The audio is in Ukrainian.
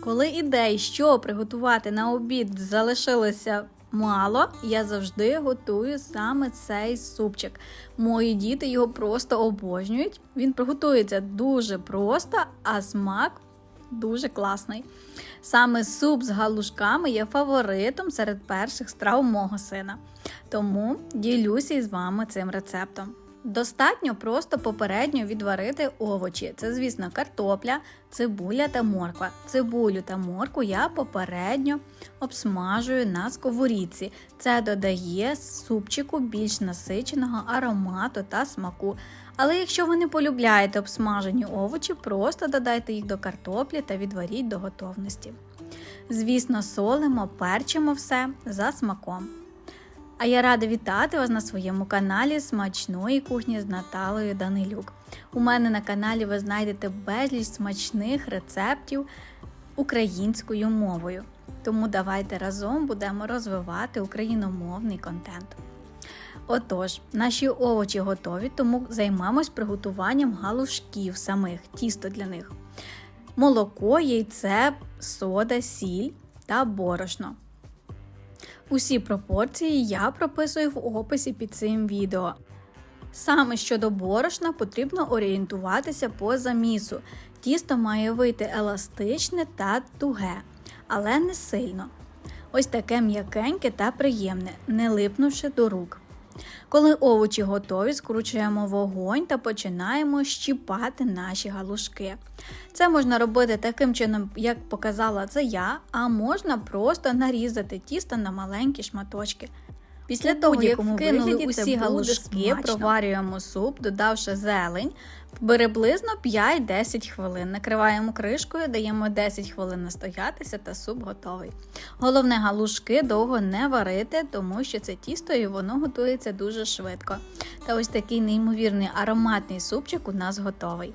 Коли ідей, що приготувати на обід, залишилося мало, я завжди готую саме цей супчик. Мої діти його просто обожнюють. Він приготується дуже просто, а смак дуже класний. Саме суп з галушками є фаворитом серед перших страв мого сина. Тому ділюся із вами цим рецептом. Достатньо просто попередньо відварити овочі. Це, звісно, картопля, цибуля та морква. Цибулю та моркву я попередньо обсмажую на сковорідці. Це додає супчику більш насиченого аромату та смаку. Але якщо ви не полюбляєте обсмажені овочі, просто додайте їх до картоплі та відваріть до готовності. Звісно, солимо, перчимо все за смаком. А я рада вітати вас на своєму каналі Смачної кухні з Наталою Данилюк. У мене на каналі ви знайдете безліч смачних рецептів українською мовою. Тому давайте разом будемо розвивати україномовний контент. Отож, наші овочі готові, тому займемось приготуванням галушків самих, тісто для них. Молоко, яйце, сода, сіль та борошно. Усі пропорції я прописую в описі під цим відео. Саме щодо борошна потрібно орієнтуватися по замісу. Тісто має вийти еластичне та туге, але не сильно. Ось таке м'якеньке та приємне, не липнувши до рук. Коли овочі готові, скручуємо вогонь та починаємо щіпати наші галушки. Це можна робити таким чином, як показала це я, а можна просто нарізати тісто на маленькі шматочки. Після У того, як вкинули усі галушки, проварюємо суп, додавши зелень, приблизно 5-10 хвилин. Накриваємо кришкою, даємо 10 хвилин настоятися та суп готовий. Головне галушки довго не варити, тому що це тісто і воно готується дуже швидко. Та ось такий неймовірний ароматний супчик у нас готовий.